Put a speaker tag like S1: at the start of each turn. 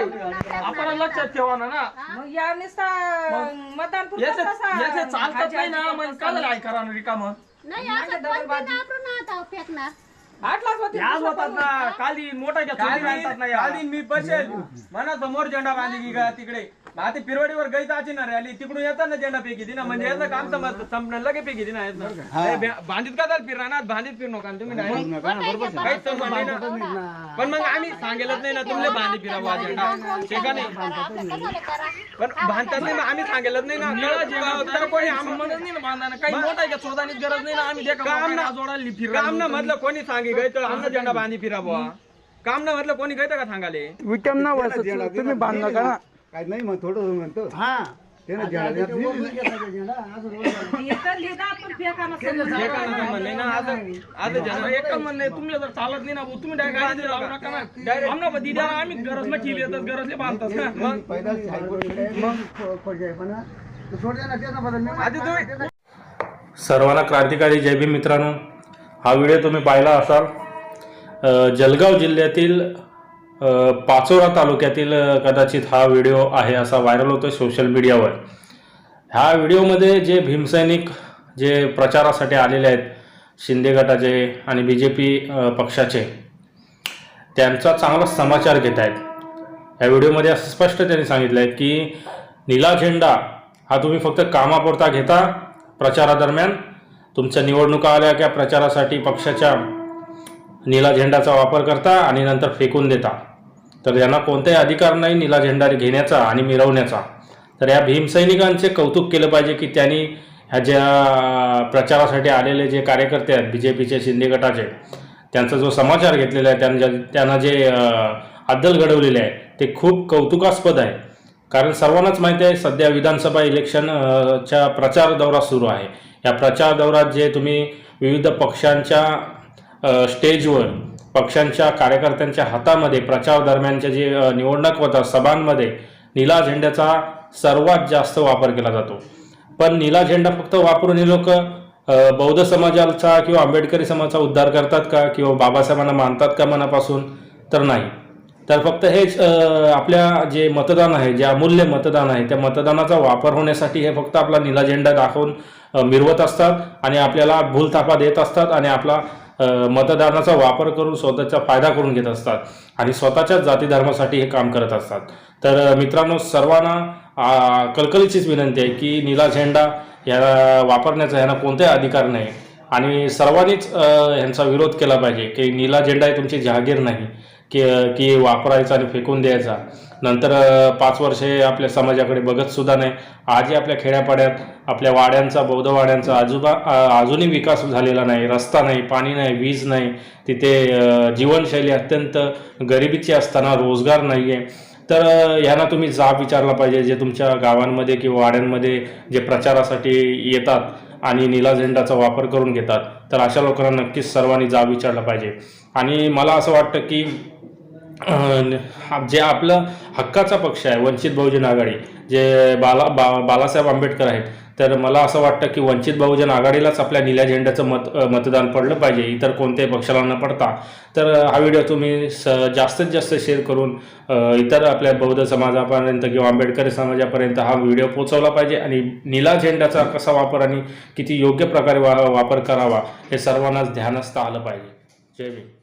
S1: आपण लक्षात ठेवा ना. ना
S2: मग या नुसता मतदान पुरतं
S1: याचे चालतात नाही ना मग झालं रिकाम?
S3: नाही असं कोणते आपण आता फेकणार.
S2: आठलाच होते
S1: याच होतात ना काली मोठा घ्या.
S4: काली मी बसेल. म्हणा समोर झेंडा बांधी की का तिकडे. आता पिरवाडीवर गैत आची ना रॅली तिकडून येतात ना झेंडा फेकी दी ना म्हणजे याचं काम समज संपलं लगे फेकी दी ना याचं. हे. बांधीत का चाल फिरणार ना बांधीत फिरू नका तुम्ही काहीच संबंध नाही ना. पण मग आम्ही सांगेलच नाही ना तुम्ही बांधी फिरावा ते का नाही पण बांधतात नाही आम्ही सांगेलच नाही ना.
S1: निळा झेंडा
S4: तर कोणी
S1: कोणी
S4: आम-
S1: संबंध नाही ना बांधायला काही मोठा घ्या शोधानीच गरज नाही ना? आम्ही देखा
S4: काम ना-
S1: जोडायला
S4: काम ना म्हटलं कोणी सांगे गय तर आमना झेंडा बांधी फिरावा. काम ना म्हटलं कोणी गयत का सांगाले?
S5: विटम ना वरचं तुम्ही बांध नका ना.
S6: काय नाही मग थोडं म्हणतो. हा. त्यानं झेंडा
S1: तुम्ही जर चालत नाही ना भाऊ, तुम्ही डायरेक्ट गाडी लावू नका ना. आमना पण दिद्या आम्ही गरज ना केली येतात गरजले बांधतात. ना
S6: मग? पहिला हायकोर्ट मग? पण सोड द्या ना त्याचा बदल. मी
S4: आधी तुम्ही
S7: सर्वांना क्रांतिकारी जय भीम मित्रांनो. हा व्हिडिओ तुम्ही पाहिला असाल. अ, जळगाव जिल्ह्यातील पाचोरा तालुक्यातील कदाचित हा व्हिडिओ आहे असा व्हायरल होतो सोशल मीडियावर. ह्या व्हिडिओमध्ये जे भीमसैनिक जे प्रचारासाठी आलेले आहेत शिंदे गटाचे आणि बी जे पी पक्षाचे त्यांचा चांगला समाचार घेत आहेत. या व्हिडिओमध्ये असं स्पष्ट त्यांनी सांगितलं आहे की निला झेंडा हा तुम्ही फक्त कामापुरता घेता प्रचारादरम्यान. तुमच्या निवडणुका आल्या की प्रचारासाठी पक्षाच्या निला झेंडाचा वापर करता आणि नंतर फेकून देता. तर यांना कोणताही अधिकार नाही निला झेंडा घेण्याचा आणि मिरवण्याचा. तर या भीमसैनिकांचे कौतुक केलं पाहिजे की त्यांनी ह्या ज्या प्रचारासाठी आलेले जे कार्यकर्ते आहेत बी जे पीचे शिंदे गटाचे त्यांचा जो समाचार घेतलेला आहे त्यांच्या त्यांना जे अद्दल घडवलेले आहे ते खूप कौतुकास्पद आहे. कारण सर्वांनाच माहिती आहे सध्या विधानसभा इलेक्शन च्या प्रचार दौरा सुरू आहे. या प्रचार दौरात जे तुम्ही विविध पक्षांच्या स्टेजवर पक्षांच्या कार्यकर्त्यांच्या हातामध्ये प्रचार दरम्यानच्या जे निवडणूक होतात सभांमध्ये निळा झेंड्याचा सर्वात जास्त वापर केला जातो. पण निळा झेंडा फक्त वापरून हे लोक बौद्ध समाजाचा किंवा आंबेडकरी समाजाचा उद्धार करतात का? किंवा बाबासाहेबांना मानतात का मनापासून? तर नाही. तर फक्त हेच आपल्या जे मतदान आहे जे अमूल्य मतदान आहे त्या मतदानाचा वापर होण्यासाठी हे फक्त आपला निळा झेंडा दाखवून मिरवत असतात आणि आपल्याला भूलथापा देत असतात आणि आपला मतदानाचा वापर करून स्वतःचा फायदा करून घेत असतात आणि स्वतःच्याच जाती धर्मासाठी हे काम करत असतात. तर मित्रांनो सर्वांना कलकलीचीच विनंती आहे की नीला झेंडा या वापरण्याचा ह्यांना कोणताही अधिकार नाही. आणि सर्वांनीच ह्यांचा विरोध केला पाहिजे की नीला झेंडा हे तुमची जहागीर नाही. की की वापरायचा आणि फेकून द्यायचा. नंतर पाच वर्षे आपल्या समाजाकडे बघतसुद्धा नाही. आजही आपल्या खेड्यापाड्यात आपल्या वाड्यांचा बौद्ध वाड्यांचा आजूबा अजूनही विकास झालेला नाही. रस्ता नाही पाणी नाही वीज नाही. तिथे जीवनशैली अत्यंत गरिबीची असताना रोजगार नाही आहे तर ह्यांना तुम्ही जाब विचारला पाहिजे जे तुमच्या गावांमध्ये किंवा वाड्यांमध्ये जे प्रचारासाठी येतात आणि निला झेंडाचा वापर करून घेतात. तर अशा लोकांना नक्कीच सर्वांनी जाब विचारला पाहिजे. आणि मला असं वाटतं की जे आपलं हक्काचा पक्ष आहे वंचित बहुजन आघाडी जे बाला बा बालासाहेब आंबेडकर आहेत तर मला असं वाटतं की वंचित बहुजन आघाडीलाच आपल्या निल्या झेंड्याचं मत मतदान पडलं पाहिजे इतर कोणत्याही पक्षाला न पडता. तर हा व्हिडिओ तुम्ही स जास्तीत जास्त शेअर करून इतर आपल्या बौद्ध समाजापर्यंत किंवा आंबेडकरी समाजापर्यंत हा व्हिडिओ पोचवला पाहिजे आणि निला झेंड्याचा कसा वापर आणि किती योग्य प्रकारे वा वापर करावा हे सर्वांनाच ध्यानस्थ आलं पाहिजे. जय भीम.